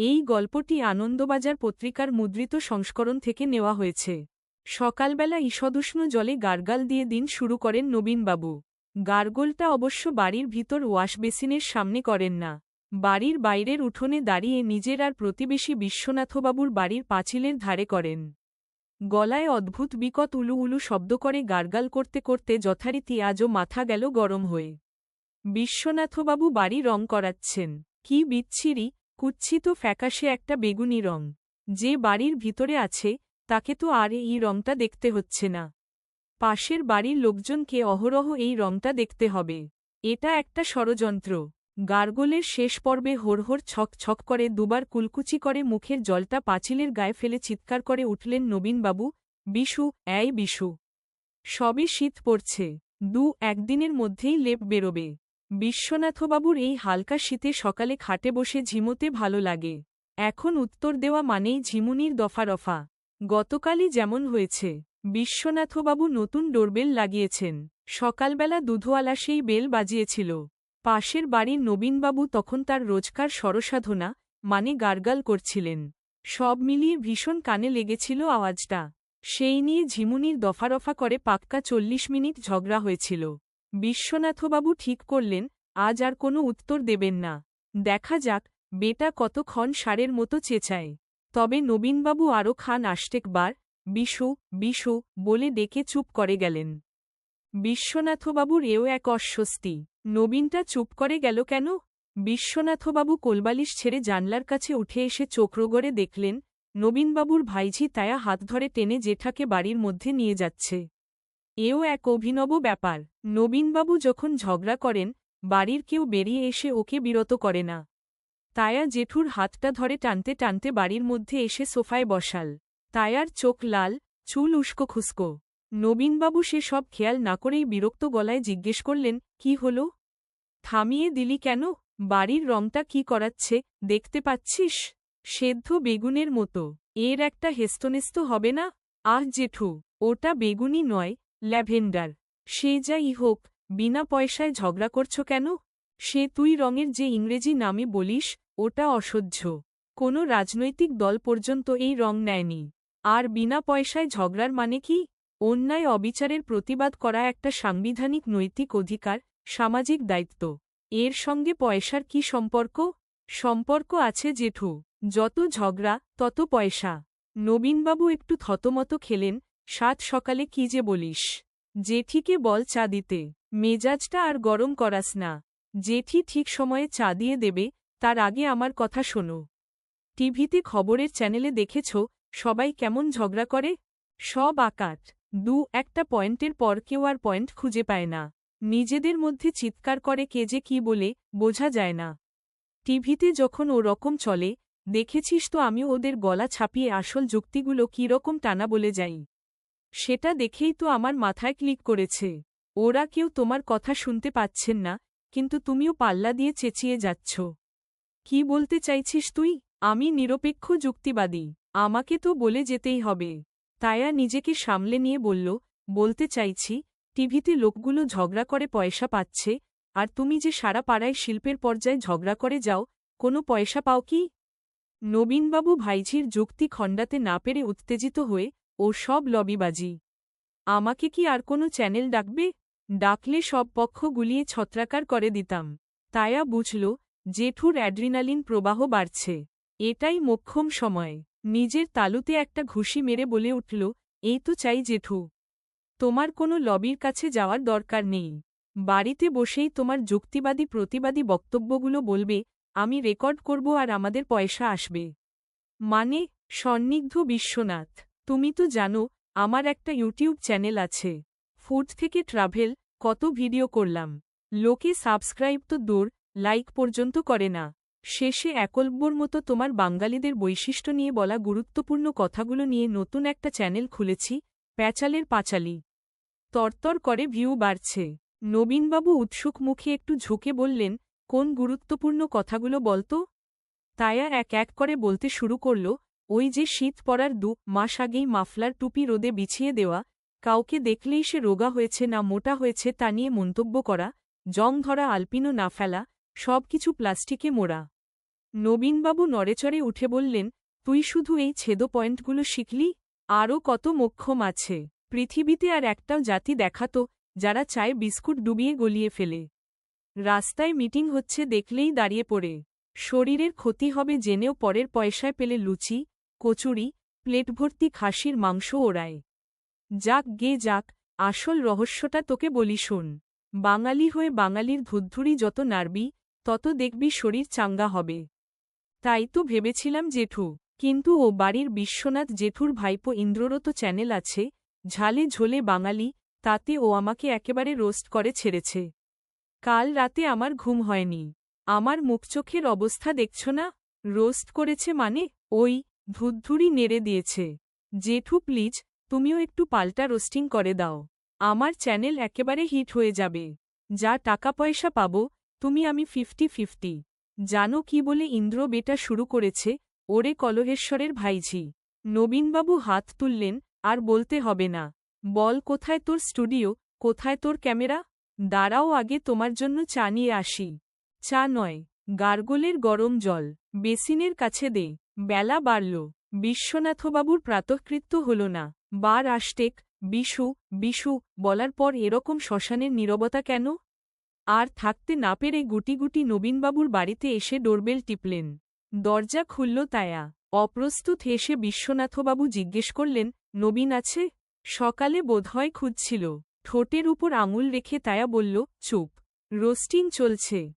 এই গল্পটি আনন্দবাজার পত্রিকার মুদ্রিত সংস্করণ থেকে নেওয়া হয়েছে। সকালবেলা ঈষদুষ্ণ জলে গার্গাল দিয়ে দিন শুরু করেন নবীনবাবু। গার্গলটা অবশ্য বাড়ির ভিতর ওয়াশবেসিনের সামনে করেন না। বাড়ির বাইরের উঠোনে দাঁড়িয়ে নিজের আর প্রতিবেশী বিশ্বনাথবাবুর বাড়ির পাঁচিলের ধারে করেন। গলায় অদ্ভুত বিকট উলু উলু শব্দ করে গার্গাল করতে করতে যথারীতি আজও মাথা গেল গরম হয়ে। বিশ্বনাথবাবু বাড়ি রং করাচ্ছেন। কি বিচ্ছিরি! কুচ্ছিত ফ্যাকাশে একটা বেগুনি রং। যে বাড়ির ভিতরে আছে, তাকে তো আর এই রংটা দেখতে হচ্ছে না। পাশের বাড়ির লোকজনকে অহরহ এই রংটা দেখতে হবে। এটা একটা ষড়যন্ত্র। গার্গলের শেষ পর্বে হোরহোর ছক ছক করে দুবার কুলকুচি করে মুখের জলটা পাঁচিলের গায়ে ফেলে চিৎকার করে উঠলেন নবীনবাবু, বিশু, এই বিশু। সবই শীত পড়ছে। দু একদিনের মধ্যেই লেপ বেরোবে। বিশ্বনাথবাবুর এই হালকা শীতে সকালে খাটে বসে ঝিমোতে ভালো লাগে। এখন উত্তর দেওয়া মানেই ঝিমুনির দফারফা। গতকালই যেমন হয়েছে, বিশ্বনাথবাবু নতুন ডোরবেল লাগিয়েছেন। সকালবেলা দুধওয়ালা সেই বেল বাজিয়েছিল। পাশের বাড়ির নবীনবাবু তখন তার রোজকার সরসাধনা মানে গার্গাল করছিলেন। সব মিলিয়ে ভীষণ কানে লেগেছিল আওয়াজটা। সেই নিয়ে ঝিমুনির দফারফা করে পাক্কা চল্লিশ মিনিট ঝগড়া হয়েছিল। বিশ্বনাথবাবু ঠিক করলেন, আজ আর কোনো উত্তর দেবেন না। দেখা যাক, বেটা কতক্ষণ সারের মতো চেঁচায়। তবে নবীনবাবু আরও খান আষ্টেকবার, বিশু বিশু বলে ডেকে চুপ করে গেলেন। বিশ্বনাথবাবুর এও এক অস্বস্তি, নবীনটা চুপ করে গেল কেন? বিশ্বনাথবাবু কোলবালিশ ছেড়ে জানলার কাছে উঠে এসে চোখরোগড়ে দেখলেন, নবীনবাবুর ভাইঝি তায়া হাত ধরে টেনে জেঠাকে বাড়ির মধ্যে নিয়ে যাচ্ছে। এও এক অভিনব ব্যাপার। নবীনবাবু যখন ঝগড়া করেন, বাড়ির কেউ বেরিয়ে এসে ওকে বিরত করে না। তায়া জেঠুর হাতটা ধরে টানতে টানতে বাড়ির মধ্যে এসে সোফায় বসাল। তায়ার চোখ লাল, চুল উস্কো খুস্কো। নবীনবাবু সে সব খেয়াল না করেই বিরক্ত গলায় জিজ্ঞেস করলেন, কি হল? থামিয়ে দিলি কেন? বাড়ির রংটা কি করাচ্ছে? দেখতে পাচ্ছিস? সেদ্ধ বেগুনের মতো। এর একটা হেস্তনেস্ত হবে না? আহ জেঠু, ওটা বেগুনি নয় ল্যাভেন্ডার, সে যাই হোক, বিনা পয়সায় ঝগড়া করছ কেন? সে তুই রঙের যে ইংরেজি নামে বলিস, ওটা অসহ্য। কোনো রাজনৈতিক দল পর্যন্ত এই রং নেয়নি। আর বিনা পয়সায় ঝগড়ার মানে কি? অন্যায় অবিচারের প্রতিবাদ করা একটা সাংবিধানিক নৈতিক অধিকার, সামাজিক দায়িত্ব। এর সঙ্গে পয়সার কি সম্পর্ক? সম্পর্ক আছে জেঠু, যত ঝগড়া, তত পয়সা। নবীনবাবু একটু থতমত খেলেন সাত সকালে কি যে বলিস? জেঠিকে বল চা দিতে। মেজাজটা আর গরম করাস না। জেঠি ঠিক সময়ে চা দিয়ে দেবে, তার আগে আমার কথা শোনো। টিভিতে খবরের চ্যানেলে দেখেছ, সবাই কেমন ঝগড়া করে? সব আকাট দু একটা পয়েন্টের পর কেউ আর পয়েন্ট খুঁজে পায় না। নিজেদের মধ্যে চিৎকার করে কে যে কি বলে, বোঝা যায় না। টিভিতে যখন ও রকম চলে, দেখেছিস তো আমিও ওদের গলা ছাপিয়ে আসল যুক্তিগুলো রকম টানা বলে যাই। সেটা দেখেই তো আমার মাথায় ক্লিক করেছে। ওরা কেউ তোমার কথা শুনতে পাচ্ছেন না, কিন্তু তুমিও পাল্লা দিয়ে চেঁচিয়ে যাচ্ছ। কি বলতে চাইছিস তুই? আমি নিরপেক্ষ যুক্তিবাদী। আমাকে তো বলে যেতেই হবে। তায়া নিজেকে সামলে নিয়ে বলল, বলতে চাইছি, টিভিতে লোকগুলো ঝগড়া করে পয়সা পাচ্ছে, আর তুমি যে সারা পাড়ায় শিল্পের পর্যায়ে ঝগড়া করে যাও, কোনো পয়সা পাও কি? নবীনবাবু ভাইঝির যুক্তি খণ্ডাতে না পেরে উত্তেজিত হয়ে ও সব লবিবাজি। আমাকে কি আর কোনো চ্যানেল ডাকবে? ডাকলে সব পক্ষ গুলিয়ে ছত্রাকার করে দিতাম। তায়া বুঝল, জেঠুর অ্যাড্রিনালিন প্রবাহ বাড়ছে। এটাই মোক্ষম সময়। নিজের তালুতে একটা ঘুষি মেরে বলে উঠল, এই তো চাই জেঠু। তোমার কোনো লবির কাছে যাওয়ার দরকার নেই। বাড়িতে বসেই তোমার যুক্তিবাদী প্রতিবাদী বক্তব্যগুলো বলবে, আমি রেকর্ড করব আর আমাদের পয়সা আসবে। মানে সন্নিগ্ধ বিশ্বনাথ। তুমি তো জানো, আমার একটা ইউটিউব চ্যানেল আছে। ফুড থেকে ট্রাভেল, কত ভিডিও করলাম। লোকে সাবস্ক্রাইব তো দূর, লাইক পর্যন্ত করে না। শেষে একলব্যর মতো তোমার বাঙালিদের বৈশিষ্ট্য নিয়ে বলা গুরুত্বপূর্ণ কথাগুলো নিয়ে নতুন একটা চ্যানেল খুলেছি, প্যাচালের পাঁচালি। তরতর করে ভিউ বাড়ছে। নবীনবাবু উৎসুক মুখে একটু ঝুঁকে বললেন, কোন গুরুত্বপূর্ণ কথাগুলো বলতো? তায়া এক এক করে বলতে শুরু করল ওই যে শীত পড়ার দু মাস আগেই মাফলার টুপি রোদে বিছিয়ে দেওয়া, কাউকে দেখলেই সে রোগা হয়েছে না মোটা হয়েছে তা নিয়ে মন্তব্য করা, জং ধরা, আলপিনো না ফেলা, সব কিছু প্লাস্টিকে মোড়া। নবীনবাবু নড়েচড়ে উঠে বললেন, তুই শুধু এই ছেদ পয়েন্টগুলো শিখলি? আরও কত মোক্ষম আছে। পৃথিবীতে আর একটাও জাতি দেখাতো, যারা চায় বিস্কুট ডুবিয়ে গলিয়ে ফেলে। রাস্তায় মিটিং হচ্ছে দেখলেই দাঁড়িয়ে পড়ে। শরীরের ক্ষতি হবে জেনেও পরের পয়সায় পেলে লুচি কচুরি প্লেট ভর্তি খাসির মাংস ওড়ায়। যাক গে যাক, আসল রহস্যটা তোকে বলি শোন। বাঙালি হয়ে বাঙালির ধুদ্ধুরি যত নাড়বি, তত দেখবি শরীর চাঙ্গা হবে। তাই তো ভেবেছিলাম জেঠু, কিন্তু ও বাড়ির বিশ্বনাথ জেঠুর ভাইপো ইন্দ্ররত চ্যানেল আছে, ঝালে ঝোলে বাঙালি, তাতে ও আমাকে একেবারে রোস্ট করে ছেড়েছে। কাল রাতে আমার ঘুম হয়নি। আমার মুখচোখের অবস্থা দেখছ না? রোস্ট করেছে মানে? ওই ধুদ্ধুরি নেড়ে দিয়েছে। জেঠু, প্লিজ, তুমিও একটু পাল্টা রোস্টিং করে দাও। আমার চ্যানেল একেবারে হিট হয়ে যাবে। যা টাকা পয়সা পাব, তুমি আমি ফিফটি ফিফটি জানো কি বলে ইন্দ্র বেটা শুরু করেছে? ওরে কলহেশ্বরের ভাইঝি। নবীনবাবু হাত তুললেন, আর বলতে হবে না। বল, কোথায় তোর স্টুডিও? কোথায় তোর ক্যামেরা? দাঁড়াও আগে তোমার জন্য চা নিয়ে আসি। চা নয়, গার্গলের গরম জল। বেসিনের কাছে দে। বেলা বাড়ল। বিশ্বনাথবাবুর প্রাতঃকৃত্য হল না। বার আষ্টেক বিশু বিশু, বলার পর এরকম শ্মশানের নীরবতা কেন? আর থাকতে না পেরে গুটি গুটি নবীনবাবুর বাড়িতে এসে ডোরবেল টিপলেন। দরজা খুলল তায়া। অপ্রস্তুত হেসে বিশ্বনাথবাবু জিজ্ঞেস করলেন, নবীন আছে? সকালে বোধহয় খুঁজছিল। ঠোঁটের উপর আঙুল রেখে তায়া বলল, চুপ। রোস্টিং চলছে।